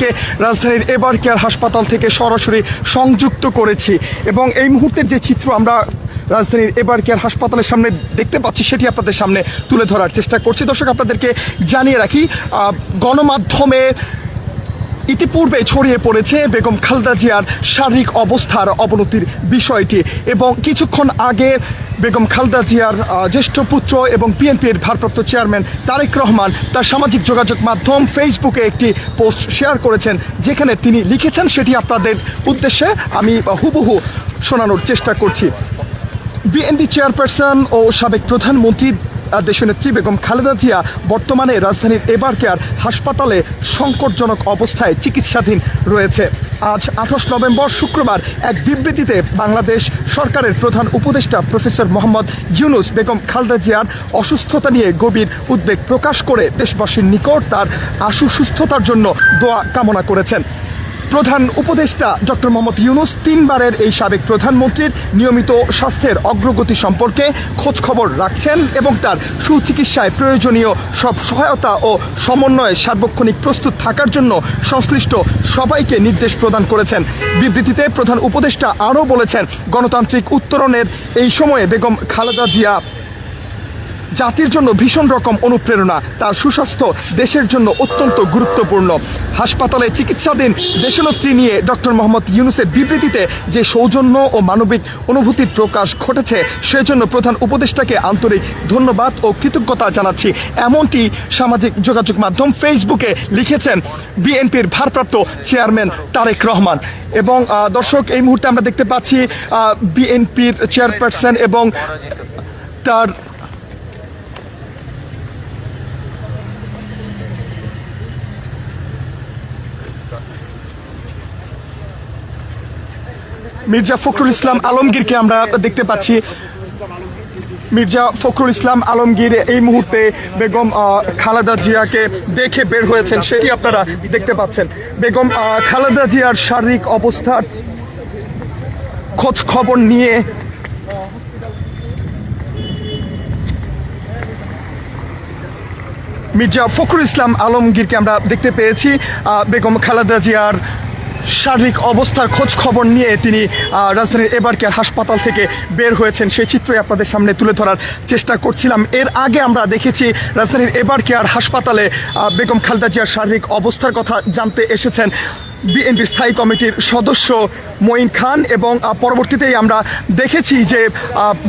কে রাজধানীর এবার কেয়ার হাসপাতাল থেকে সরাসরি সংযুক্ত করেছি। এবং এই মুহূর্তের যে চিত্র আমরা রাজধানীর এবার কেয়ার হাসপাতালের সামনে দেখতে পাচ্ছি, সেটি আপনাদের সামনে তুলে ধরার চেষ্টা করছি। দর্শক, আপনাদেরকে জানিয়ে রাখি গণমাধ্যমে ইতিপূর্বে ছড়িয়ে পড়েছে বেগম খালেদা জিয়ার শারীরিক অবস্থার অবনতির বিষয়টি এবং কিছুক্ষণ আগে বেগম খালেদা জিয়ার জ্যেষ্ঠ পুত্র এবং বিএনপির ভারপ্রাপ্ত চেয়ারম্যান তারেক রহমান তার সামাজিক যোগাযোগ মাধ্যম ফেসবুকে একটি পোস্ট শেয়ার করেছেন, যেখানে তিনি লিখেছেন সেটি আপনাদের উদ্দেশ্যে আমি হুবহু শোনানোর চেষ্টা করছি। বিএনপি চেয়ারপারসন ও সাবেক প্রধানমন্ত্রী দেশনেত্রী বেগম খালেদা জিয়া বর্তমানে রাজধানীর এবার কেয়ার হাসপাতালে সংকটজনক অবস্থায় চিকিৎসাধীন রয়েছে। আজ আঠাশ নভেম্বর শুক্রবার এক বিবৃতিতে বাংলাদেশ সরকারের প্রধান উপদেষ্টা প্রফেসর মোহাম্মদ ইউনুস বেগম খালদা জিয়ার অসুস্থতা নিয়ে গভীর উদ্বেগ প্রকাশ করে দেশবাসীর নিকট তার আশু সুস্থতার জন্য দোয়া কামনা করেছেন। প্রধান উপদেষ্টা ডক্টর মোহাম্মদ ইউনুস তিনবারের এই সাবেক প্রধানমন্ত্রীর নিয়মিত স্বাস্থ্যের অগ্রগতি সম্পর্কে খোঁজ খবর রাখছেন এবং তার সুচিকিৎসায় প্রয়োজনীয় সব সহায়তা ও সমন্বয়ে সার্বক্ষণিক প্রস্তুত থাকার জন্য সংশ্লিষ্ট সবাইকে নির্দেশ প্রদান করেছেন। বিবৃতিতে প্রধান উপদেষ্টা আরও বলেছেন, গণতান্ত্রিক উত্তরণের এই সময়ে বেগম খালেদা জিয়া জাতির জন্য ভীষণ রকম অনুপ্রেরণা, তার সুস্বাস্থ্য দেশের জন্য অত্যন্ত গুরুত্বপূর্ণ। হাসপাতালে চিকিৎসাধীন দেশনেত্রী নিয়ে ডক্টর মোহাম্মদ ইউনুসের বিবৃতিতে যে সৌজন্য ও মানবিক অনুভূতির প্রকাশ ঘটেছে, সেজন্য প্রধান উপদেষ্টাকে আন্তরিক ধন্যবাদ ও কৃতজ্ঞতা জানাচ্ছি। এমনটি সামাজিক যোগাযোগ মাধ্যম ফেসবুকে লিখেছেন বিএনপির ভারপ্রাপ্ত চেয়ারম্যান তারেক রহমান। এবং দর্শক, এই মুহূর্তে আমরা দেখতে পাচ্ছি বিএনপির চেয়ারপারসন এবং তার মির্জা ফখরুল ইসলাম আলমগীরকে আমরা দেখতে পাচ্ছি। মির্জা ফখরুল ইসলাম আলমগীর এই মুহূর্তে বেগম খালেদা জিয়াকে দেখে বের হয়েছেন। সেটি আপনারা দেখতে পাচ্ছেন। বেগম খালেদা জিয়ার শারীরিক অবস্থার খোঁজ খবর নিয়ে মির্জা ফখরুল ইসলাম আলমগীরকে আমরা দেখতে পেয়েছি। বেগম, খালেদা জিয়ার শারীরিক অবস্থার খোঁজ খবর নিয়ে তিনি রাজধানীর এবারকেয়ার হাসপাতাল থেকে বের হয়েছেন। সেই চিত্রই আপনাদের সামনে তুলে ধরার চেষ্টা করছিলাম। এর আগে আমরা দেখেছি রাজধানীর এবারকেয়ার হাসপাতালে বেগম খালদা জিয়ার শারীরিক অবস্থার কথা জানতে এসেছেন। বিএনপি স্থায়ী কমিটির সদস্য মঈন খান এবং পরবর্তীতেই আমরা দেখেছি যে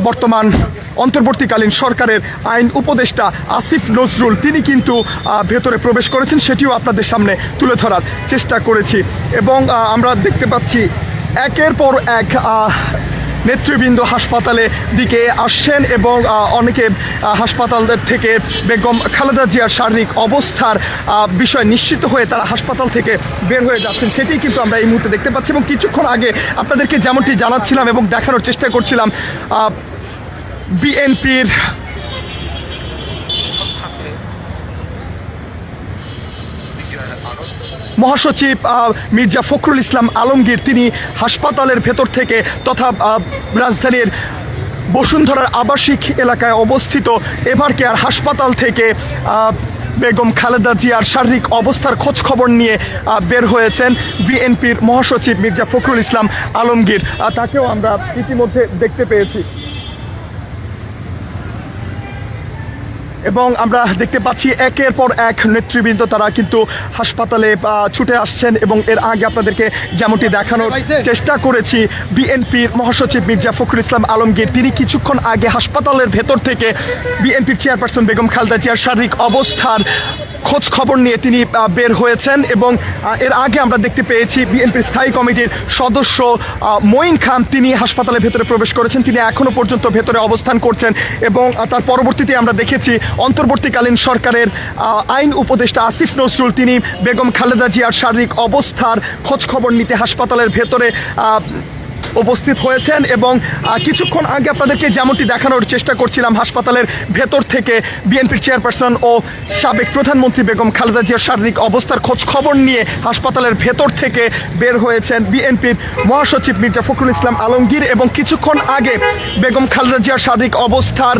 বর্তমান অন্তর্বর্তীকালীন সরকারের আইন উপদেষ্টা আসিফ নজরুল, তিনি কিন্তু ভেতরে প্রবেশ করেছেন, সেটিও আপনাদের সামনে তুলে ধরার চেষ্টা করেছি। এবং আমরা দেখতে পাচ্ছি, একের পর এক নেতৃবৃন্দ হাসপাতালে দিকে আসছেন এবং অনেকে হাসপাতাল থেকে বেগম খালেদা জিয়ার শারীরিক অবস্থার বিষয় নিশ্চিত হয়ে তারা হাসপাতাল থেকে বের হয়ে যাচ্ছেন। সেটি কিন্তু আমরা এই মুহূর্তে দেখতে পাচ্ছি এবং কিছুক্ষণ আগে আপনাদেরকে যেমনটি জানাচ্ছিলাম এবং দেখানোর চেষ্টা করছিলাম বিএনপির মহাসচিব মির্জা ফখরুল ইসলাম আলমগীর, তিনি হাসপাতালের ভেতর থেকে তথা রাজধানীর বসুন্ধরার আবাসিক এলাকায় অবস্থিত এভার কেয়ার হাসপাতাল থেকে বেগম খালেদা জিয়ার শারীরিক অবস্থার খোঁজ খবর নিয়ে বের হয়েছেন বিএনপির মহাসচিব মির্জা ফখরুল ইসলাম আলমগীর। তাকেও আমরা ইতিমধ্যে দেখতে পেয়েছি। এবং আমরা দেখতে পাচ্ছি একের পর এক নেতৃবৃন্দ তারা কিন্তু হাসপাতালে ছুটে আসছেন এবং এর আগে আপনাদেরকে যেমনটি দেখানোর চেষ্টা করেছি বিএনপির মহাসচিব মির্জা ফখরুল ইসলাম আলমগীর তিনি কিছুক্ষণ আগে হাসপাতালের ভেতর থেকে বিএনপির চেয়ারপারসন বেগম খালদা জিয়ার শারীরিক অবস্থার খোঁজ খবর নিয়ে তিনি বের হয়েছেন এবং এর আগে আমরা দেখতে পেয়েছি বিএনপির স্থায়ী কমিটির সদস্য মঈন খান। তিনি হাসপাতালের ভেতরে প্রবেশ করেছেন। তিনি এখনও পর্যন্ত ভেতরে অবস্থান করছেন এবং তার পরবর্তীতে আমরা দেখেছি অন্তর্বর্তীকালীন সরকারের আইন উপদেষ্টা আসিফ নজরুল, তিনি বেগম খালেদা জিয়ার শারীরিক অবস্থার খোঁজ খবর নিতে হাসপাতালের ভেতরে উপস্থিত হয়েছেন এবং কিছুক্ষণ আগে আপনাদেরকে যেমনটি দেখানোর চেষ্টা করছিলাম, হাসপাতালের ভেতর থেকে বিএনপির চেয়ারপারসন ও সাবেক প্রধানমন্ত্রী বেগম খালেদা জিয়ার শারীরিক অবস্থার খোঁজ খবর নিয়ে হাসপাতালের ভেতর থেকে বের হয়েছেন বিএনপির মহাসচিব মির্জা ফখরুল ইসলাম আলমগীর এবং কিছুক্ষণ আগে বেগম খালেদা জিয়ার শারীরিক অবস্থার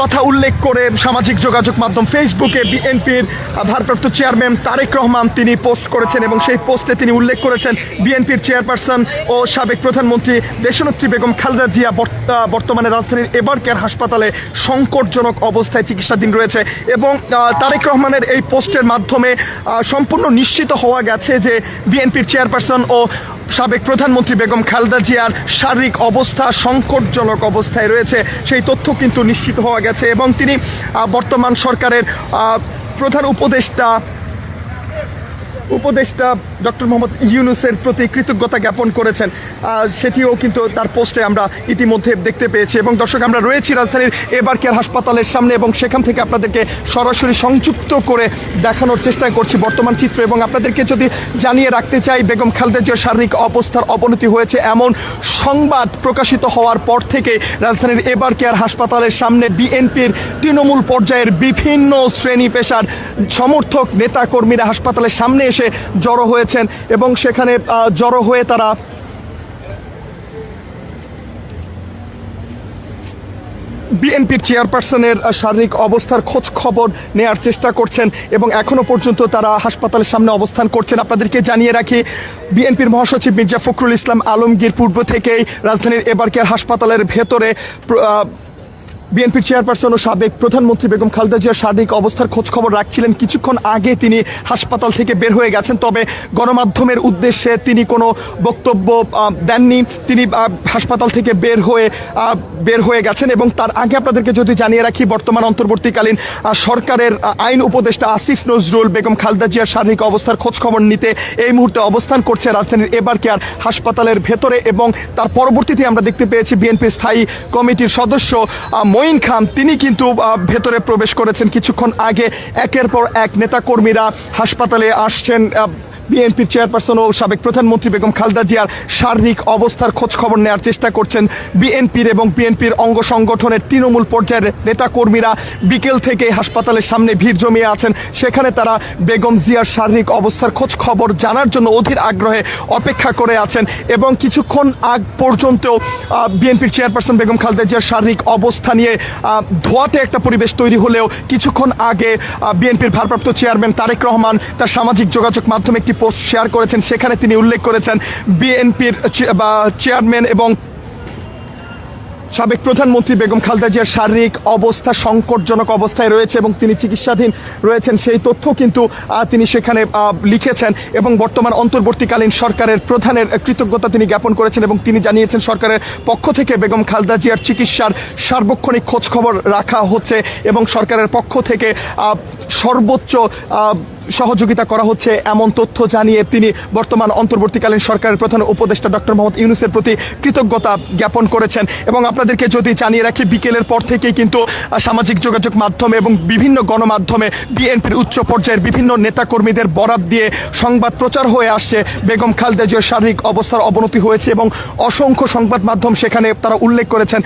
কথা উল্লেখ করে সামাজিক যোগাযোগ মাধ্যম ফেসবুকে বিএনপির ভারপ্রাপ্ত চেয়ারম্যান তারেক রহমান তিনি পোস্ট করেছেন এবং সেই পোস্টে তিনি উল্লেখ করেছেন, বিএনপির চেয়ারপারসন ও সাবেক প্রধানমন্ত্রী দেশনেত্রী বেগম খালেদা জিয়া বর্তমানে রাজধানীর এবারকেয়ার হাসপাতালে সংকটজনক অবস্থায় চিকিৎসাধীন রয়েছে এবং তারেক রহমানের এই পোস্টের মাধ্যমে সম্পূর্ণ নিশ্চিত হওয়া গেছে যে বিএনপির চেয়ারপারসন ও সাবেক প্রধানমন্ত্রী বেগম খালদা জিয়ার শারীরিক অবস্থা সংকটজনক অবস্থায় রয়েছে, সেই তথ্য কিন্তু নিশ্চিত হওয়া গেছে এবং তিনি বর্তমান সরকারের প্রধান উপদেষ্টা উপদেষ্টা ডক্টর মোহাম্মদ ইউনুসের প্রতি কৃতজ্ঞতা জ্ঞাপন করেছেন। সেটিও কিন্তু তার পোস্টে আমরা ইতিমধ্যে দেখতে পেয়েছি এবং দর্শক, আমরা রয়েছি রাজধানীর এবার কেয়ার হাসপাতালের সামনে এবং সেখান থেকে আপনাদেরকে সরাসরি সংযুক্ত করে দেখানোর চেষ্টা করছি বর্তমান চিত্র এবং আপনাদেরকে যদি জানিয়ে রাখতে চাই, বেগম খালেদা জিয়ার শারীরিক অবস্থার অবনতি হয়েছে এমন সংবাদ প্রকাশিত হওয়ার পর থেকে রাজধানীর এবার কেয়ার হাসপাতালের সামনে বিএনপির তৃণমূল পর্যায়ের বিভিন্ন শ্রেণি পেশার সমর্থক, নেতাকর্মীরা হাসপাতালের সামনে এসে জড়ো হয়েছেন এবং সেখানে জড়ো হয়ে তারা বিএনপির চেয়ারপারসনের শারীরিক অবস্থার খোঁজ খবর নেয়ার চেষ্টা করছেন এবং এখনও পর্যন্ত তারা হাসপাতালের সামনে অবস্থান করছেন। আপনাদেরকে জানিয়ে রাখি, বিএনপির মহাসচিব মির্জা ফখরুল ইসলাম আলমগীর পূর্ব থেকেই রাজধানীর এবারকেয়ার হাসপাতালের ভেতরে বিএনপির চেয়ারপারসন ও সাবেক প্রধানমন্ত্রী বেগম খালেদা জিয়ার শারীরিক অবস্থার খোঁজ খবর রাখছিলেন। কিছুক্ষণ আগে তিনি হাসপাতাল থেকে বের হয়ে গেছেন, তবে গণমাধ্যমের উদ্দেশ্যে তিনি কোনো বক্তব্য দেননি। তিনি হাসপাতাল থেকে বের হয়ে বের হয়ে গেছেন এবং তার আগে আপনাদেরকে যদি জানিয়ে রাখি, বর্তমান অন্তর্বর্তীকালীন সরকারের আইন উপদেষ্টা আসিফ নজরুল বেগম খালেদা জিয়ার শারীরিক অবস্থার খোঁজ খবর নিতে এই মুহূর্তে অবস্থান করছে রাজধানীর এবার কেয়ার হাসপাতালের ভেতরে এবং তার পরবর্তীতে আমরা দেখতে পেয়েছি বিএনপির স্থায়ী কমিটির সদস্য মঈন খান, তিনি কিন্তু ভেতরে প্রবেশ করেছেন কিছুক্ষণ আগে। একের পর এক নেতাকর্মীরা হাসপাতালে আসছেন বিএনপির চেয়ারপারসন ও সাবেক প্রধানমন্ত্রী বেগম খালেদা জিয়ার শারীরিক অবস্থার খোঁজ খবর নেওয়ার চেষ্টা করছেন বিএনপির এবং বিএনপির অঙ্গ সংগঠনের তৃণমূল পর্যায়ের নেতাকর্মীরা। বিকেল থেকে হাসপাতালের সামনে ভিড় জমিয়ে আছেন। সেখানে তারা বেগম জিয়ার শারীরিক অবস্থার খোঁজ খবর জানার জন্য অধীর আগ্রহে অপেক্ষা করে আছেন এবং কিছুক্ষণ আগ পর্যন্ত বিএনপির চেয়ারপারসন বেগম খালেদা জিয়ার শারীরিক অবস্থা নিয়ে ধোয়াতে একটা পরিবেশ তৈরি হলেও কিছুক্ষণ আগে বিএনপির ভারপ্রাপ্ত চেয়ারম্যান তারেক রহমান তার সামাজিক যোগাযোগ মাধ্যমে একটি পোস্ট শেয়ার করেছেন, সেখানে তিনি উল্লেখ করেছেন, বিএনপির বা চেয়ারম্যান এবং সাবেক প্রধানমন্ত্রী বেগম খালেদা জিয়ার শারীরিক অবস্থা সংকটজনক অবস্থায় রয়েছে এবং তিনি চিকিৎসাধীন রয়েছেন। সেই তথ্য কিন্তু তিনি সেখানে লিখেছেন এবং বর্তমান অন্তর্বর্তীকালীন সরকারের প্রধানের কৃতজ্ঞতা তিনি জ্ঞাপন করেছেন এবং তিনি জানিয়েছেন সরকারের পক্ষ থেকে বেগম খালেদা জিয়ার চিকিৎসার সার্বক্ষণিক খোঁজখবর রাখা হচ্ছে এবং সরকারের পক্ষ থেকে সর্বোচ্চ সহযোগিতা করা হচ্ছে এমন তথ্য জানিয়ে তিনি বর্তমান অন্তর্বর্তীকালীন সরকারের প্রধান উপদেষ্টা ডক্টর মোহাম্মদ ইউনুসের প্রতি কৃতজ্ঞতা জ্ঞাপন করেছেন এবং আপনাদেরকে যদি জানিয়ে রাখি, বিকেলের পর থেকেই কিন্তু সামাজিক যোগাযোগ মাধ্যমে এবং বিভিন্ন গণমাধ্যমে বিএনপির উচ্চ পর্যায়ের বিভিন্ন নেতাকর্মীদের বরাত দিয়ে সংবাদ প্রচার হয়ে আসছে। বেগম খালেদা জিয়ার শারীরিক অবস্থার অবনতি হয়েছে এবং অসংখ্য সংবাদ মাধ্যম সেখানে তারা উল্লেখ করেছেন।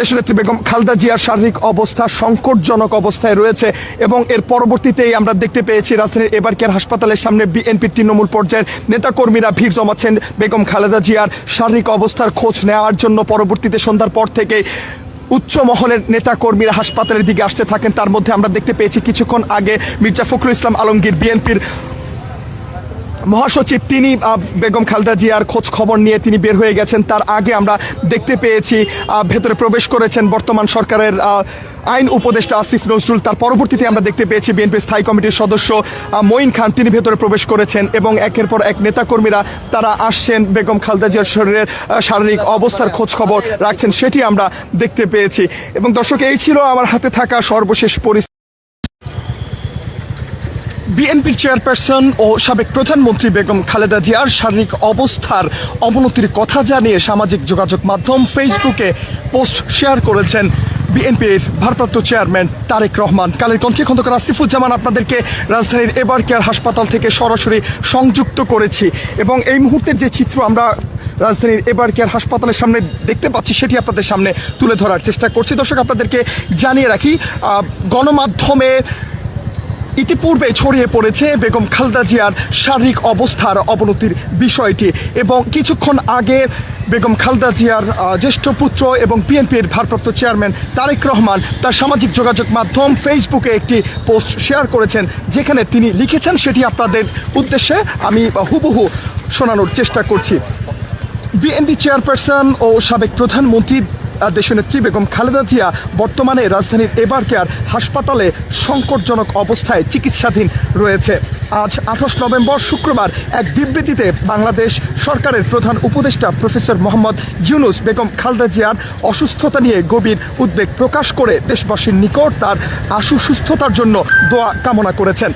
দেশনেত্রী বেগম খালদা জিয়ার শারীরিক অবস্থা সংকটজনক অবস্থায় রয়েছে এবং এর পরবর্তীতেই আমরা দেখতে পেয়েছি রাজধানীর এবারকের হাসপাতালের সামনে বিএনপির তৃণমূল পর্যায়ের নেতাকর্মীরা ভিড় জমাচ্ছেন বেগম খালেদা জিয়ার শারীরিক অবস্থার খোঁজ নেওয়ার জন্য। পরবর্তীতে সন্ধ্যার পর থেকে উচ্চ মহলের নেতাকর্মীরা হাসপাতালের দিকে আসতে থাকেন। তার মধ্যে আমরা দেখতে পেয়েছি কিছুক্ষণ আগে মির্জা ফখরুল ইসলাম আলমগীর বিএনপির মহাসচিব তিনি বেগম খালদা জিয়ার খোঁজ খবর নিয়ে তিনি বের হয়ে গেছেন। তার আগে আমরা দেখতে পেয়েছি ভেতরে প্রবেশ করেছেন বর্তমান সরকারের আইন উপদেষ্টা আসিফ নজরুল। তার পরবর্তীতে আমরা দেখতে পেয়েছি বিএনপির স্থায়ী কমিটির সদস্য মঈন খান। তিনি ভেতরে প্রবেশ করেছেন এবং একের পর এক নেতাকর্মীরা তারা আসছেন বেগম খালদা জিয়ার শরীরের শারীরিক অবস্থার খোঁজ খবর রাখছেন, সেটি আমরা দেখতে পেয়েছি। এবং দর্শক, এই ছিল আমার হাতে থাকা সর্বশেষ পরিস্থিতি। বিএনপির চেয়ারপারসন ও সাবেক প্রধানমন্ত্রী বেগম খালেদা জিয়ার শারীরিক অবস্থার অবনতির কথা জানিয়ে সামাজিক যোগাযোগ মাধ্যম ফেসবুকে পোস্ট শেয়ার করেছেন বিএনপির ভারপ্রাপ্ত চেয়ারম্যান তারেক রহমান। কালের কণ্ঠে খন্দকার আসিফুজ্জামান আপনাদেরকে রাজধানীর এবার কেয়ার হাসপাতাল থেকে সরাসরি সংযুক্ত করেছি এবং এই মুহূর্তের যে চিত্র আমরা রাজধানীর এবার কেয়ার হাসপাতালের সামনে দেখতে পাচ্ছি, সেটি আপনাদের সামনে তুলে ধরার চেষ্টা করছি। দর্শক, আপনাদেরকে জানিয়ে রাখি গণমাধ্যমে ইতিপূর্বে ছড়িয়ে পড়েছে বেগম খালেদা জিয়ার শারীরিক অবস্থার অবনতির বিষয়টি এবং কিছুক্ষণ আগে বেগম খালেদা জিয়ার জ্যেষ্ঠ পুত্র এবং বিএনপির ভারপ্রাপ্ত চেয়ারম্যান তারেক রহমান তার সামাজিক যোগাযোগ মাধ্যম ফেসবুকে একটি পোস্ট শেয়ার করেছেন, যেখানে তিনি লিখেছেন সেটি আপনাদের উদ্দেশ্যে আমি হুবহু শোনানোর চেষ্টা করছি। বিএনপি চেয়ারপারসন ও সাবেক প্রধানমন্ত্রী দেশনেত্রী বেগম খালেদা জিয়া বর্তমানে রাজধানীর এবারকেয়ার হাসপাতালে সংকটজনক অবস্থায় চিকিৎসাধীন রয়েছে। আজ আঠাশ নভেম্বর শুক্রবার এক বিবৃতিতে বাংলাদেশ সরকারের প্রধান উপদেষ্টা প্রফেসর মোহাম্মদ ইউনুস বেগম খালেদা জিয়ার অসুস্থতা নিয়ে গভীর উদ্বেগ প্রকাশ করে দেশবাসীর নিকট তার আশু সুস্থতার জন্য দোয়া কামনা করেছেন।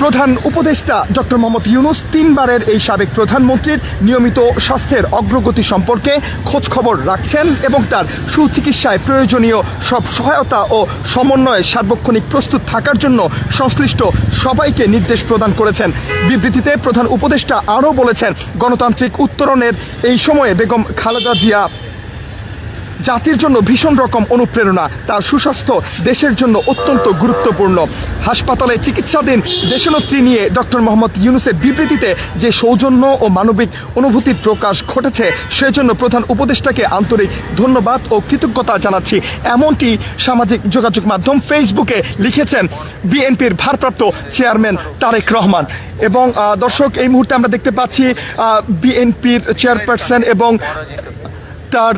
প্রধান উপদেষ্টা ডক্টর মোহাম্মদ ইউনুস তিনবারের এই সাবেক প্রধানমন্ত্রীর নিয়মিত স্বাস্থ্যের অগ্রগতি সম্পর্কে খোঁজ খবর রাখছেন এবং তার সুচিকিৎসায় প্রয়োজনীয় সব সহায়তা ও সমন্বয়ে সার্বক্ষণিক প্রস্তুত থাকার জন্য সংশ্লিষ্ট সবাইকে নির্দেশ প্রদান করেছেন। বিবৃতিতে প্রধান উপদেষ্টা আরও বলেছেন, গণতান্ত্রিক উত্তরণের এই সময়ে বেগম খালেদা জিয়া জাতির জন্য ভীষণ রকম অনুপ্রেরণা, তার সুস্বাস্থ্য দেশের জন্য অত্যন্ত গুরুত্বপূর্ণ। হাসপাতালে চিকিৎসাধীন দেশনেত্রী নিয়ে ডক্টর মোহাম্মদ ইউনুসের বিবৃতিতে যে সৌজন্য ও মানবিক অনুভূতির প্রকাশ ঘটেছে, সেজন্য প্রধান উপদেষ্টাকে আন্তরিক ধন্যবাদ ও কৃতজ্ঞতা জানাচ্ছি। এমনটি সামাজিক যোগাযোগ মাধ্যম ফেসবুকে লিখেছেন, বিএনপির ভারপ্রাপ্ত চেয়ারম্যান তারেক রহমান। এবং দর্শক, এই মুহূর্তে আমরা দেখতে পাচ্ছি বিএনপির চেয়ারপারসন এবং তার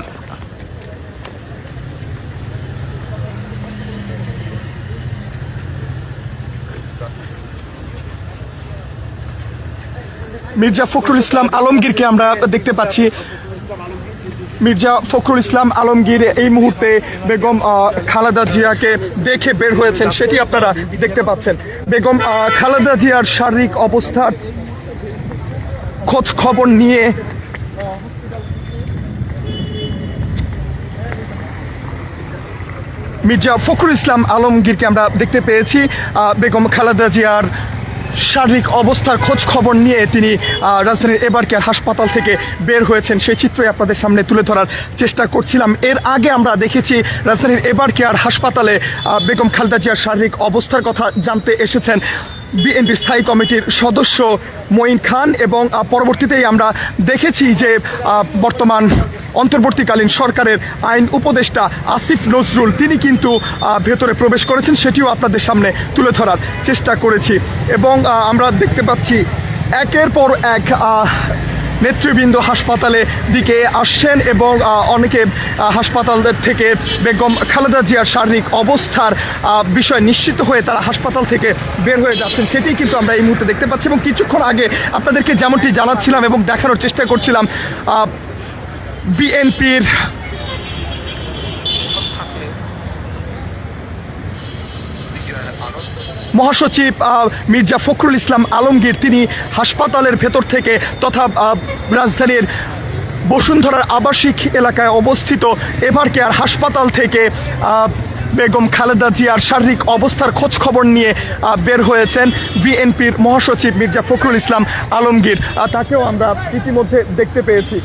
মির্জা ফখরুল ইসলাম আলমগীরকে আমরা দেখতে পাচ্ছি। মির্জা ফখরুল ইসলাম আলমগীর এই মুহূর্তে বেগম খালেদা জিয়াকে দেখে বের হয়েছেন, সেটি আপনারা দেখতে পাচ্ছেন। বেগম খালেদা জিয়ার শারীরিক অবস্থার খোঁজ খবর নিয়ে মির্জা ফখরুল ইসলাম আলমগীরকে আমরা দেখতে পেয়েছি। বেগম, খালেদা জিয়ার শারীরিক অবস্থার খোঁজ খবর নিয়ে তিনি রাজধানীর এবারকেয়ার হাসপাতাল থেকে বের হয়েছেন। সেই চিত্রই আপনাদের সামনে তুলে ধরার চেষ্টা করছিলাম। এর আগে আমরা দেখেছি রাজধানীর এবারকেয়ার হাসপাতালে বেগম খালেদা জিয়ার শারীরিক অবস্থার কথা জানতে এসেছেন বিএনপি স্থায়ী কমিটির সদস্য মঈন খান এবং পরবর্তীতেই আমরা দেখেছি যে বর্তমান অন্তর্বর্তীকালীন সরকারের আইন উপদেষ্টা আসিফ নজরুল, তিনি কিন্তু ভেতরে প্রবেশ করেছেন, সেটিও আপনাদের সামনে তুলে ধরার চেষ্টা করেছি। এবং আমরা দেখতে পাচ্ছি একের পর এক নেতৃবৃন্দ হাসপাতালে দিকে আসছেন এবং অনেকে হাসপাতাল থেকে বেগম খালেদা জিয়ার শারীরিক অবস্থার বিষয় নিশ্চিত হয়ে তারা হাসপাতাল থেকে বের হয়ে যাচ্ছেন, সেটি কিন্তু আমরা এই মুহূর্তে দেখতে পাচ্ছি। এবং কিছুক্ষণ আগে আপনাদেরকে যেমনটি জানাচ্ছিলাম এবং দেখানোর চেষ্টা করছিলাম বিএনপির মহাসচিব মির্জা ফখরুল ইসলাম আলমগীর, তিনি হাসপাতালের ভেতর থেকে তথা রাজধানীর বসুন্ধরার আবাসিক এলাকায় অবস্থিত এভার কেয়ার হাসপাতাল থেকে বেগম খালেদা জিয়ার শারীরিক অবস্থার খোঁজ খবর নিয়ে বের হয়েছেন বিএনপির মহাসচিব মির্জা ফখরুল ইসলাম আলমগীর। তাকেও আমরা ইতিমধ্যে দেখতে পেয়েছি।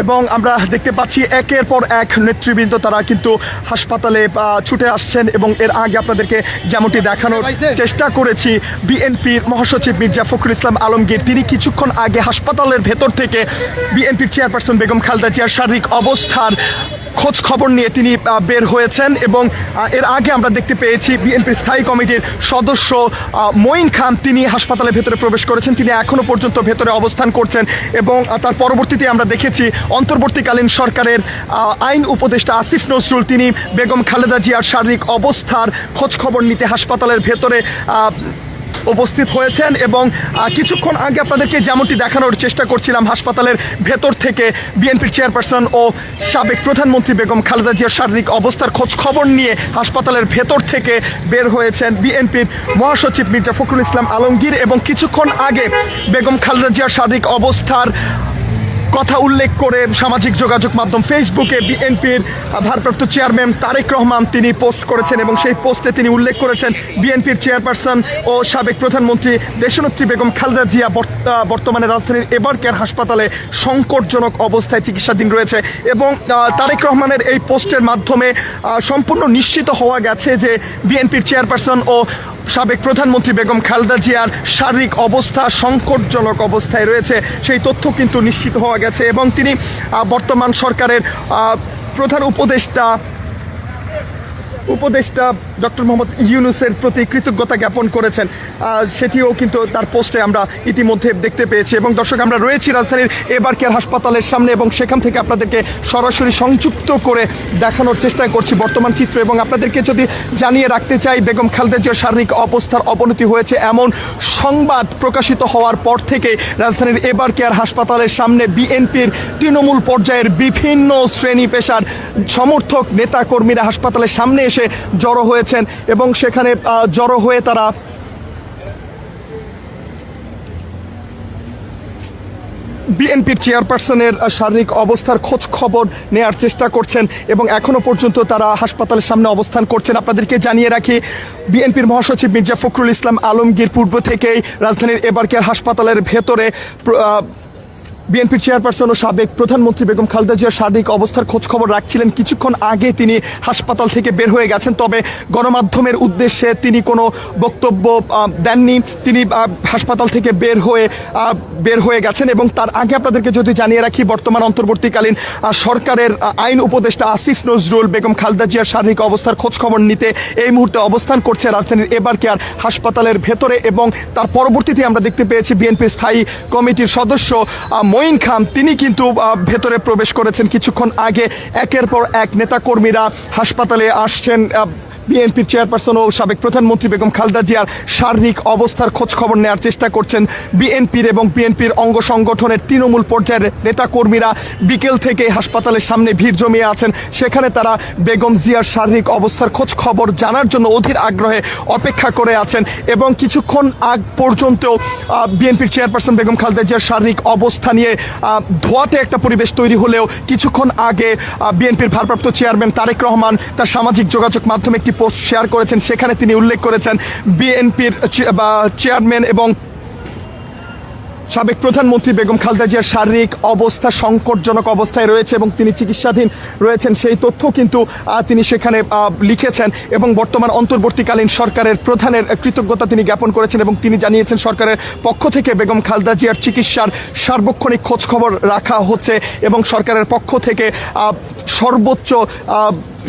এবং আমরা দেখতে পাচ্ছি একের পর এক নেতৃবৃন্দ তারা কিন্তু হাসপাতালে ছুটে আসছেন এবং এর আগে আপনাদেরকে যেমনটি দেখানোর চেষ্টা করেছি বিএনপির মহাসচিব মির্জা ফখরুল ইসলাম আলমগীর তিনি কিছুক্ষণ আগে হাসপাতালের ভেতর থেকে বিএনপির চেয়ারপারসন বেগম খালদা জিয়ার শারীরিক অবস্থার খোঁজ খবর নিয়ে তিনি বের হয়েছেন এবং এর আগে আমরা দেখতে পেয়েছি বিএনপির স্থায়ী কমিটির সদস্য মঈন খান তিনি হাসপাতালের ভেতরে প্রবেশ করেছেন তিনি এখনও পর্যন্ত ভেতরে অবস্থান করছেন এবং তার পরবর্তীতে আমরা দেখেছি অন্তর্বর্তীকালীন সরকারের আইন উপদেষ্টা আসিফ নজরুল, তিনি বেগম খালেদা জিয়ার শারীরিক অবস্থার খোঁজ খবর নিতে হাসপাতালের ভেতরে উপস্থিত হয়েছেন এবং কিছুক্ষণ আগে আপনাদেরকে যেমনটি দেখানোর চেষ্টা করছিলাম, হাসপাতালের ভেতর থেকে বিএনপির চেয়ারপারসন ও সাবেক প্রধানমন্ত্রী বেগম খালেদা জিয়ার শারীরিক অবস্থার খোঁজ খবর নিয়ে হাসপাতালের ভেতর থেকে বের হয়েছেন বিএনপির মহাসচিব মির্জা ফখরুল ইসলাম আলমগীর এবং কিছুক্ষণ আগে বেগম খালেদা জিয়ার শারীরিক অবস্থার কথা উল্লেখ করে সামাজিক যোগাযোগ মাধ্যম ফেসবুকে বিএনপির ভারপ্রাপ্ত চেয়ারম্যান তারেক রহমান তিনি পোস্ট করেছেন এবং সেই পোস্টে তিনি উল্লেখ করেছেন বিএনপির চেয়ারপারসন ও সাবেক প্রধানমন্ত্রী দেশনেত্রী বেগম খালেদা জিয়া বর্তমানে রাজধানীর এবার কেয়ার হাসপাতালে সংকটজনক অবস্থায় চিকিৎসাধীন রয়েছে এবং তারেক রহমানের এই পোস্টের মাধ্যমে সম্পূর্ণ নিশ্চিত হওয়া গেছে যে বিএনপির চেয়ারপারসন ও সাবেক প্রধানমন্ত্রী বেগম খালেদা জিয়ার শারীরিক অবস্থা সংকটজনক অবস্থায় রয়েছে, সেই তথ্য কিন্তু নিশ্চিত হওয়া গেছে এবং তিনি বর্তমান সরকারের প্রধান উপদেষ্টা উপদেষ্টা ডক্টর মোহাম্মদ ইউনুসের প্রতি কৃতজ্ঞতা জ্ঞাপন করেছেন। সেটিও কিন্তু তার পোস্টে আমরা ইতিমধ্যে দেখতে পেয়েছি এবং দর্শক, আমরা রয়েছি রাজধানীর এবার কেয়ার হাসপাতালের সামনে এবং সেখান থেকে আপনাদেরকে সরাসরি সংযুক্ত করে দেখানোর চেষ্টা করছি বর্তমান চিত্র এবং আপনাদেরকে যদি জানিয়ে রাখতে চাই, বেগম খালেদা জিয়ার শারীরিক অবস্থার অবনতি হয়েছে এমন সংবাদ প্রকাশিত হওয়ার পর থেকে রাজধানীর এবার কেয়ার হাসপাতালের সামনে বিএনপির তৃণমূল পর্যায়ের বিভিন্ন শ্রেণি পেশার সমর্থক, নেতাকর্মীরা হাসপাতালের সামনে এসে জড়ো হয়েছেন এবং সেখানে জড়ো হয়ে তারা বিএনপির চেয়ারপারসনের শারীরিক অবস্থার খোঁজ খবর নেয়ার চেষ্টা করছেন এবং এখনও পর্যন্ত তারা হাসপাতালের সামনে অবস্থান করছেন। আপনাদেরকে জানিয়ে রাখি, বিএনপির মহাসচিব মির্জা ফখরুল ইসলাম আলমগীর পূর্ব থেকেই রাজধানীর এবারকেয়ার হাসপাতালের ভেতরে বিএনপির চেয়ারপারসন ও সাবেক প্রধানমন্ত্রী বেগম খালেদা জিয়ার শারীরিক অবস্থার খোঁজ খবর রাখছিলেন। কিছুক্ষণ আগে তিনি হাসপাতাল থেকে বের হয়ে গেছেন, তবে গণমাধ্যমের উদ্দেশ্যে তিনি কোনো বক্তব্য দেননি। তিনি হাসপাতাল থেকে বের হয়ে বের হয়ে গেছেন এবং তার আগে আপনাদেরকে যদি জানিয়ে রাখি, বর্তমান অন্তর্বর্তীকালীন সরকারের আইন উপদেষ্টা আসিফ নজরুল বেগম খালেদা জিয়ার শারীরিক অবস্থার খোঁজ খবর নিতে এই মুহূর্তে অবস্থান করছে রাজধানীর এবার কেয়ার হাসপাতালের ভেতরে এবং তার পরবর্তীতে আমরা দেখতে পেয়েছি বিএনপির স্থায়ী কমিটির সদস্য মঈন খান, তিনি কিন্তু ভেতরে প্রবেশ করেছেন কিছুক্ষণ আগে। একের পর এক নেতাকর্মীরা হাসপাতালে আসছেন বিএনপির চেয়ারপারসন ও সাবেক প্রধানমন্ত্রী বেগম খালেদা জিয়ার শারীরিক অবস্থার খোঁজ খবর নেওয়ার চেষ্টা করছেন বিএনপির এবং বিএনপির অঙ্গ সংগঠনের তৃণমূল পর্যায়ের নেতাকর্মীরা। বিকেল থেকে হাসপাতালের সামনে ভিড় জমিয়ে আছেন। সেখানে তারা বেগম জিয়ার শারীরিক অবস্থার খোঁজ খবর জানার জন্য অধীর আগ্রহে অপেক্ষা করে আছেন এবং কিছুক্ষণ আগ পর্যন্ত বিএনপির চেয়ারপারসন বেগম খালেদা জিয়ার শারীরিক অবস্থা নিয়ে ধোয়াতে একটা পরিবেশ তৈরি হলেও কিছুক্ষণ আগে বিএনপির ভারপ্রাপ্ত চেয়ারম্যান তারেক রহমান তার সামাজিক যোগাযোগ মাধ্যমে একটি পোস্ট শেয়ার করেছেন, সেখানে তিনি উল্লেখ করেছেন, বিএনপির বা চেয়ারম্যান এবং সাবেক প্রধানমন্ত্রী বেগম খালেদা জিয়ার শারীরিক অবস্থা সংকটজনক অবস্থায় রয়েছে এবং তিনি চিকিৎসাধীন রয়েছেন। সেই তথ্য কিন্তু তিনি সেখানে লিখেছেন এবং বর্তমান অন্তর্বর্তীকালীন সরকারের প্রধানের কৃতজ্ঞতা তিনি জ্ঞাপন করেছেন এবং তিনি জানিয়েছেন সরকারের পক্ষ থেকে বেগম খালেদা জিয়ার চিকিৎসার সার্বক্ষণিক খোঁজখবর রাখা হচ্ছে এবং সরকারের পক্ষ থেকে সর্বোচ্চ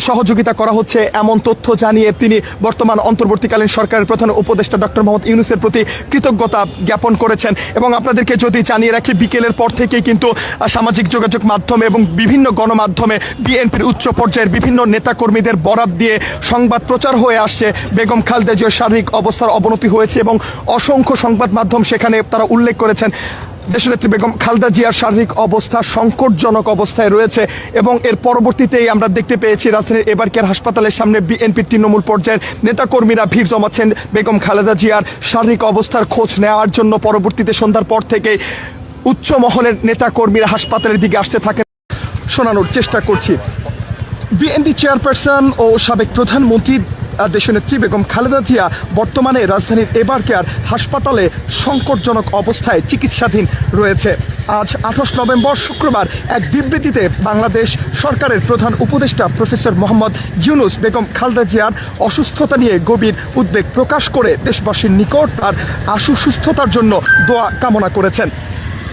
সহযোগিতা করা হচ্ছে এমন তথ্য জানিয়ে তিনি বর্তমান অন্তর্বর্তীকালীন সরকারের প্রধান উপদেষ্টা ডক্টর মোহাম্মদ ইউনুসের প্রতি কৃতজ্ঞতা জ্ঞাপন করেছেন। এবং আপনাদেরকে যদি জানিয়ে রাখি, বিকেলের পর থেকেই কিন্তু সামাজিক যোগাযোগ মাধ্যমে এবং বিভিন্ন গণমাধ্যমে বিএনপির উচ্চ পর্যায়ের বিভিন্ন নেতাকর্মীদের বরাত দিয়ে সংবাদ প্রচার হয়ে আসছে। বেগম খালেদা জিয়ার শারীরিক অবস্থার অবনতি হয়েছে এবং অসংখ্য সংবাদ মাধ্যম সেখানে তারা উল্লেখ করেছেন। দেশনেত্রী বেগম খালেদা জিয়ার শারীরিক অবস্থা সংকটজনক অবস্থায় রয়েছে এবং এর পরবর্তীতেই আমরা দেখতে পেয়েছি রাজধানীর এবারকের হাসপাতালের সামনে বিএনপির তৃণমূল পর্যায়ের নেতাকর্মীরা ভিড় জমাচ্ছেন বেগম খালেদা জিয়ার শারীরিক অবস্থার খোঁজ নেওয়ার জন্য। পরবর্তীতে সন্ধ্যার পর থেকে উচ্চ মহলের নেতাকর্মীরা হাসপাতালের দিকে আসতে থাকেন। শোনানোর চেষ্টা করছি। বিএনপি চেয়ারপারসন ও সাবেক প্রধানমন্ত্রী দেশনেত্রী বেগম খালেদা জিয়া বর্তমানে রাজধানীর এবারকেয়ার হাসপাতালে সংকটজনক অবস্থায় চিকিৎসাধীন রয়েছে। আজ আঠাশ নভেম্বর শুক্রবার এক বিবৃতিতে বাংলাদেশ সরকারের প্রধান উপদেষ্টা প্রফেসর মোহাম্মদ ইউনুস বেগম খালদা জিয়ার অসুস্থতা নিয়ে গভীর উদ্বেগ প্রকাশ করে দেশবাসীর নিকট তার আশু সুস্থতার জন্য দোয়া কামনা করেছেন।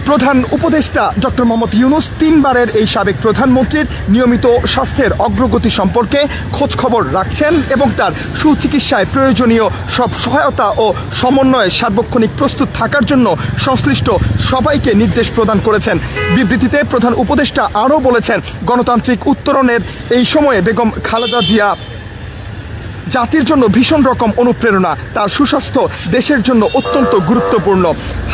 প্রধান উপদেষ্টা ডক্টর মোহাম্মদ ইউনুস তিনবারের এই সাবেক প্রধানমন্ত্রীর নিয়মিত স্বাস্থ্যের অগ্রগতি সম্পর্কে খোঁজ খবর রাখছেন এবং তার সুচিকিৎসায় প্রয়োজনীয় সব সহায়তা ও সমন্বয়ে সার্বক্ষণিক প্রস্তুত থাকার জন্য সংশ্লিষ্ট সবাইকে নির্দেশ প্রদান করেছেন। বিবৃতিতে প্রধান উপদেষ্টা আরও বলেছেন, গণতান্ত্রিক উত্তরণের এই সময়ে বেগম খালেদা জিয়া জাতির জন্য ভীষণ রকম অনুপ্রেরণা, তার সুস্বাস্থ্য দেশের জন্য অত্যন্ত গুরুত্বপূর্ণ।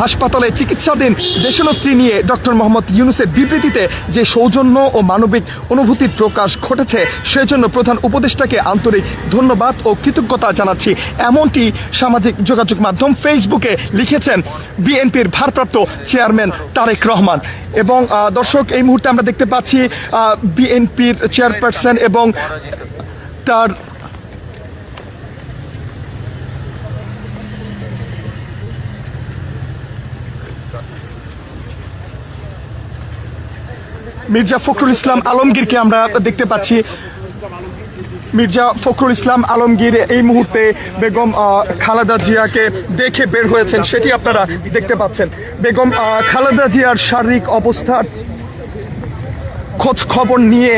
হাসপাতালে চিকিৎসাধীন দেশনেত্রী নিয়ে ডক্টর মোহাম্মদ ইউনুসের বিবৃতিতে যে সৌজন্য ও মানবিক অনুভূতির প্রকাশ ঘটেছে, সেজন্য প্রধান উপদেষ্টাকে আন্তরিক ধন্যবাদ ও কৃতজ্ঞতা জানাচ্ছি। এমনটি সামাজিক যোগাযোগ মাধ্যম ফেসবুকে লিখেছেন বিএনপির ভারপ্রাপ্ত চেয়ারম্যান তারেক রহমান। এবং দর্শক, এই মুহূর্তে আমরা দেখতে পাচ্ছি বিএনপির চেয়ারপারসন এবং তার মির্জা ফখরুল ইসলাম আলমগীরকে আমরা দেখতে পাচ্ছি। মির্জা ফখরুল ইসলাম আলমগীর এই মুহূর্তে বেগম খালেদা জিয়াকে দেখে বের হয়েছেন, সেটি আপনারা দেখতে পাচ্ছেন। বেগম খালেদা জিয়ার শারীরিক অবস্থার খোঁজ খবর নিয়ে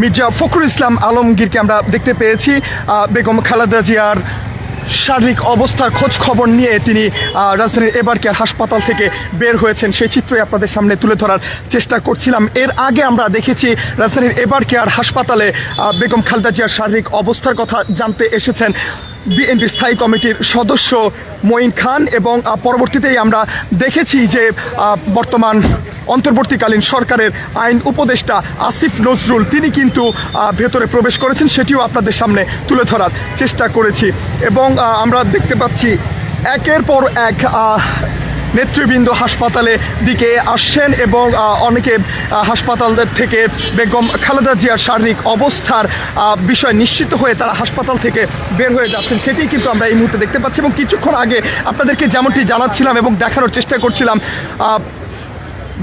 মির্জা ফখরুল ইসলাম আলমগীরকে আমরা দেখতে পেয়েছি। বেগম, খালেদা জিয়ার শারীরিক অবস্থার খোঁজ খবর নিয়ে তিনি রাজধানীর এবার এবারকেয়ার হাসপাতাল থেকে বের হয়েছেন। সেই চিত্রই আপনাদের সামনে তুলে ধরার চেষ্টা করছিলাম। এর আগে আমরা দেখেছি রাজধানীর এবারকেয়ার হাসপাতালে বেগম খালেদা জিয়ার শারীরিক অবস্থার কথা জানতে এসেছেন বিএনপি স্থায়ী কমিটির সদস্য মঈন খান এবং পরবর্তীতেই আমরা দেখেছি যে বর্তমান অন্তর্বর্তীকালীন সরকারের আইন উপদেষ্টা আসিফ নজরুল তিনি কিন্তু ভেতরে প্রবেশ করেছেন সেটিও আপনাদের সামনে তুলে ধরার চেষ্টা করেছি। এবং আমরা দেখতে পাচ্ছি একের পর এক নেতৃবৃন্দ হাসপাতালে দিকে আসছেন এবং অনেকে আহ, হাসপাতাল থেকে বেগম খালেদা জিয়ার শারীরিক অবস্থার বিষয় নিশ্চিত হয়ে তারা হাসপাতাল থেকে বের হয়ে যাচ্ছেন সেটি কিন্তু আমরা এই মুহূর্তে দেখতে পাচ্ছি। এবং কিছুক্ষণ আগে আপনাদেরকে যেমনটি জানাচ্ছিলাম এবং দেখানোর চেষ্টা করছিলাম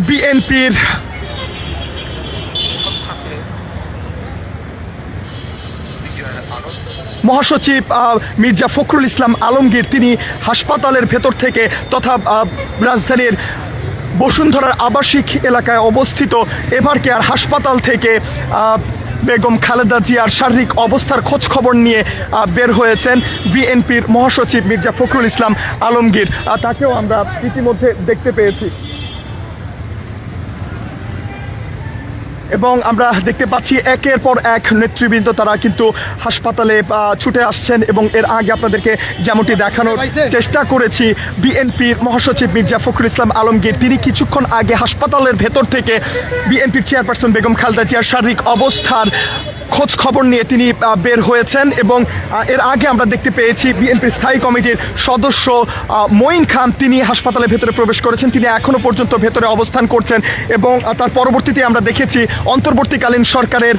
বিএনপির মহাসচিব মির্জা ফখরুল ইসলাম আলমগীর, তিনি হাসপাতালের ভেতর থেকে তথা রাজধানীর বসুন্ধরার আবাসিক এলাকায় অবস্থিত। এভার কেয়ার হাসপাতাল থেকে বেগম খালেদা জিয়ার শারীরিক অবস্থার খবর নিয়ে বের হয়েছেন বিএনপির মহাসচিব মির্জা ফখরুল ইসলাম আলমগীর। তাকেও আমরা ইতিমধ্যে দেখতে পেয়েছি। এবং আমরা দেখতে পাচ্ছি একের পর এক নেতৃবৃন্দ তারা কিন্তু হাসপাতালে ছুটে আসছেন এবং এর আগে আপনাদেরকে যেমনটি দেখানোর চেষ্টা করেছি বিএনপির মহাসচিব মির্জা ফখরুল ইসলাম আলমগীর তিনি কিছুক্ষণ আগে হাসপাতালের ভেতর থেকে বিএনপির চেয়ারপারসন বেগম খালদা জিয়ার শারীরিক অবস্থার খোঁজ খবর নিয়ে তিনি বের হয়েছেন এবং এর আগে আমরা দেখতে পেয়েছি বিএনপির স্থায়ী কমিটির সদস্য মঈন খান। তিনি হাসপাতালের ভেতরে প্রবেশ করেছেন। তিনি এখনও পর্যন্ত ভেতরে অবস্থান করছেন এবং তার পরবর্তীতে আমরা দেখেছি অন্তর্বর্তীকালীন সরকারের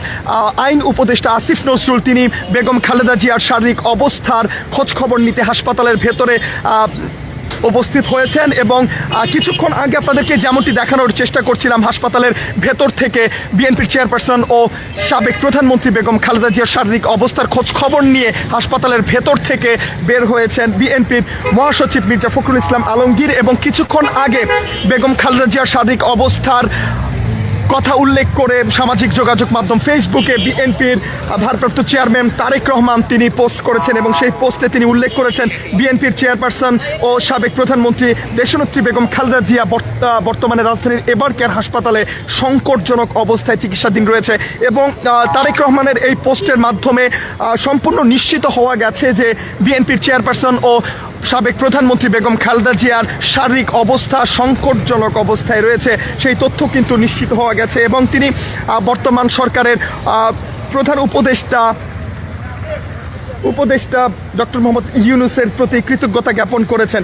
আইন উপদেষ্টা আসিফ নজরুল, তিনি বেগম খালেদা জিয়ার শারীরিক অবস্থার খোঁজ খবর নিতে হাসপাতালের ভেতরে উপস্থিত হয়েছেন এবং কিছুক্ষণ আগে আপনাদেরকে যেমনটি দেখানোর চেষ্টা করছিলাম, হাসপাতালের ভেতর থেকে বিএনপির চেয়ারপারসন ও সাবেক প্রধানমন্ত্রী বেগম খালেদা জিয়ার শারীরিক অবস্থার খোঁজ খবর নিয়ে হাসপাতালের ভেতর থেকে বের হয়েছেন বিএনপির মহাসচিব মির্জা ফখরুল ইসলাম আলমগীর এবং কিছুক্ষণ আগে বেগম খালেদা জিয়ার শারীরিক অবস্থার কথা উল্লেখ করে সামাজিক যোগাযোগ মাধ্যম ফেসবুকে বিএনপির ভারপ্রাপ্ত চেয়ারম্যান তারেক রহমান তিনি পোস্ট করেছেন এবং সেই পোস্টে তিনি উল্লেখ করেছেন, বিএনপির চেয়ারপারসন ও সাবেক প্রধানমন্ত্রী দেশনেত্রী বেগম খালেদা জিয়া বর্তমানে রাজধানীর এবারকের হাসপাতালে সংকটজনক অবস্থায় চিকিৎসাধীন রয়েছে এবং তারেক রহমানের এই পোস্টের মাধ্যমে সম্পূর্ণ নিশ্চিত হওয়া গেছে যে বিএনপির চেয়ারপারসন ও সাবেক প্রধানমন্ত্রী বেগম খালেদা জিয়ার শারীরিক অবস্থা সংকটজনক অবস্থায় রয়েছে। সেই তথ্য কিন্তু নিশ্চিত হওয়া গেছে এবং তিনি বর্তমান সরকারের প্রধান উপদেষ্টা উপদেষ্টা ডক্টর মোহাম্মদ ইউনুসের প্রতি কৃতজ্ঞতা জ্ঞাপন করেছেন।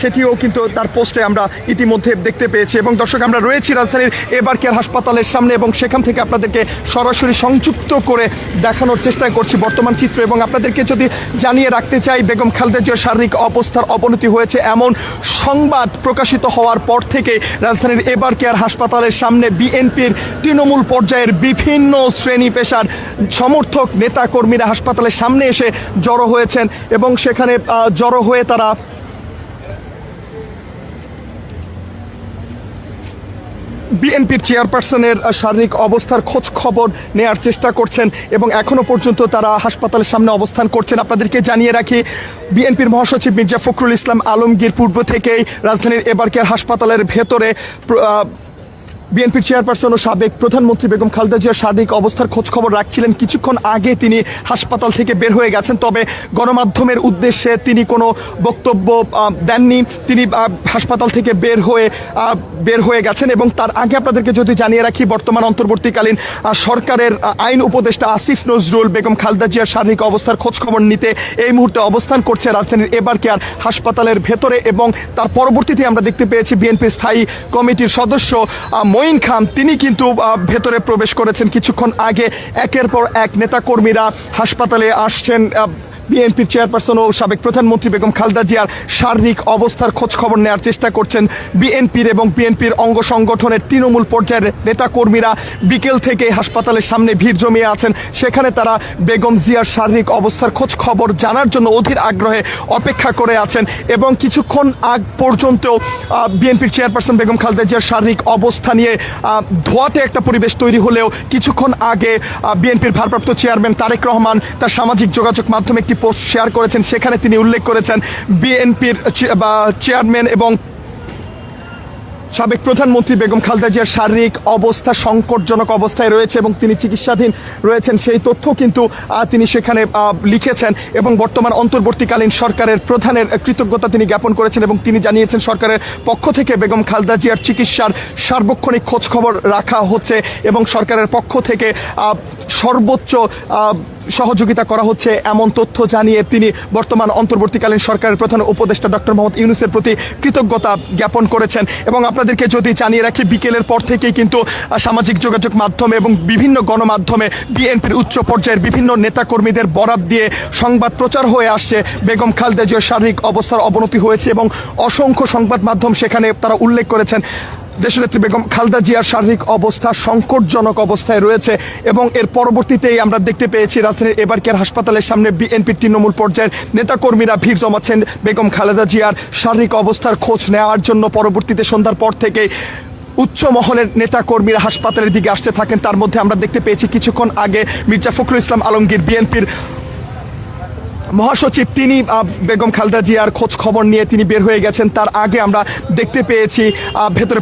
সেটিও কিন্তু তার পোস্টে আমরা ইতিমধ্যে দেখতে পেয়েছি এবং দর্শক আমরা রয়েছি রাজধানীর এবার কেয়ার হাসপাতালের সামনে এবং সেখান থেকে আপনাদেরকে সরাসরি সংযুক্ত করে দেখানোর চেষ্টা করছি বর্তমান চিত্র এবং আপনাদেরকে যদি জানিয়ে রাখতে চাই, বেগম খালেদা জিয়ার শারীরিক অবস্থার অবনতি হয়েছে এমন সংবাদ প্রকাশিত হওয়ার পর থেকে রাজধানীর এবার কেয়ার হাসপাতালের সামনে বিএনপির তৃণমূল পর্যায়ের বিভিন্ন শ্রেণি পেশার সমর্থক নেতাকর্মীরা হাসপাতালের সামনে এসে জড়ো হয়েছেন এবং সেখানে জড়ো হয়ে তারা বিএনপির চেয়ারপারসনের শারীরিক অবস্থার খোঁজ খবর নেয়ার চেষ্টা করছেন এবং এখনও পর্যন্ত তারা হাসপাতালের সামনে অবস্থান করছেন। আপনাদেরকে জানিয়ে রাখি, বিএনপির মহাসচিব মির্জা ফখরুল ইসলাম আলমগীর পূর্ব থেকেই রাজধানীর এবারকের হাসপাতালের ভেতরে বিএনপির চেয়ারপারসন ও সাবেক প্রধানমন্ত্রী বেগম খালেদা জিয়ার শারীরিক অবস্থার খোঁজ খবর রাখছিলেন। কিছুক্ষণ আগে তিনি হাসপাতাল থেকে বের হয়ে গেছেন, তবে গণমাধ্যমের উদ্দেশ্যে তিনি কোনো বক্তব্য দেননি। তিনি হাসপাতাল থেকে বের হয়ে বের হয়ে গেছেন এবং তার আগে আপনাদেরকে যদি জানিয়ে রাখি, বর্তমান অন্তর্বর্তীকালীন সরকারের আইন উপদেষ্টা আসিফ নজরুল বেগম খালেদা জিয়ার শারীরিক অবস্থার খোঁজ খবর নিতে এই মুহূর্তে অবস্থান করছে রাজধানীর এবার কেয়ার হাসপাতালের ভেতরে এবং তার পরবর্তীতে আমরা দেখতে পেয়েছি বিএনপির স্থায়ী কমিটির সদস্য মঈন খান, তিনি কিন্তু ভেতরে প্রবেশ করেছেন কিছুক্ষণ আগে। একের পর এক নেতাকর্মীরা হাসপাতালে আসছেন বিএনপির চেয়ারপারসন ও সাবেক প্রধানমন্ত্রী বেগম খালেদা জিয়ার শারীরিক অবস্থার খোঁজ খবর নেওয়ার চেষ্টা করছেন বিএনপির এবং বিএনপির অঙ্গ সংগঠনের তৃণমূল পর্যায়ের নেতাকর্মীরা। বিকেল থেকে হাসপাতালের সামনে ভিড় জমিয়ে আছেন। সেখানে তারা বেগম জিয়ার শারীরিক অবস্থার খোঁজ খবর জানার জন্য অধীর আগ্রহে অপেক্ষা করে আছেন এবং কিছুক্ষণ আগ পর্যন্ত বিএনপির চেয়ারপারসন বেগম খালেদা জিয়ার শারীরিক অবস্থা নিয়ে ধোয়াতে একটা পরিবেশ তৈরি হলেও কিছুক্ষণ আগে বিএনপির ভারপ্রাপ্ত চেয়ারম্যান তারেক রহমান তার সামাজিক যোগাযোগ মাধ্যমে একটি পোস্ট শেয়ার করেছেন সেখানে তিনি উল্লেখ করেছেন বিএনপির বা চেয়ারম্যান এবং সাবেক প্রধানমন্ত্রী বেগম খালেদা জিয়ার শারীরিক অবস্থা সংকটজনক অবস্থায় রয়েছে এবং তিনি চিকিৎসাধীন রয়েছেন, সেই তথ্য কিন্তু তিনি সেখানে লিখেছেন এবং বর্তমান অন্তর্বর্তীকালীন সরকারের প্রধানের কৃতজ্ঞতা তিনি জ্ঞাপন করেছেন এবং তিনি জানিয়েছেন সরকারের পক্ষ থেকে বেগম খালেদা জিয়ার চিকিৎসার সার্বক্ষণিক খোঁজখবর রাখা হচ্ছে এবং সরকারের পক্ষ থেকে সর্বোচ্চ সহযোগিতা করা হচ্ছে এমন তথ্য জানিয়ে তিনি বর্তমান অন্তর্বর্তীকালীন সরকারের প্রধান উপদেষ্টা ডক্টর মোহাম্মদ ইউনুসের প্রতি কৃতজ্ঞতা জ্ঞাপন করেছেন এবং আপনাদেরকে যদি জানিয়ে রাখি, বিকেলের পর থেকেই কিন্তু সামাজিক যোগাযোগ মাধ্যমে এবং বিভিন্ন গণমাধ্যমে বিএনপির উচ্চ পর্যায়ের বিভিন্ন নেতাকর্মীদের বরাত দিয়ে সংবাদ প্রচার হয়ে আসছে। বেগম খালদা জিয়ার শারীরিক অবস্থার অবনতি হয়েছে এবং অসংখ্য সংবাদ মাধ্যম সেখানে তারা উল্লেখ করেছেন। দেশনেত্রী বেগম খালদা জিয়ার শারীরিক অবস্থা সংকটজনক অবস্থায় রয়েছে এবং এর পরবর্তীতেই আমরা দেখতে পেয়েছি রাজধানীর এবারকের হাসপাতালের সামনে বিএনপির তৃণমূল পর্যায়ের নেতাকর্মীরা ভিড় জমাচ্ছেন বেগম খালেদা জিয়ার শারীরিক অবস্থার খোঁজ নেওয়ার জন্য। পরবর্তীতে সন্ধ্যার পর থেকেই উচ্চ মহলের নেতাকর্মীরা হাসপাতালের দিকে আসতে থাকেন। তার মধ্যে আমরা দেখতে পেয়েছি কিছুক্ষণ আগে মির্জা ফখরুল ইসলাম আলমগীর বিএনপির মহাসচিব, তিনি বেগম খালদা জিয়ার খোঁজ খবর নিয়ে তিনি বের হয়ে গেছেন। তার আগে আমরা দেখতে পেয়েছি ভেতরে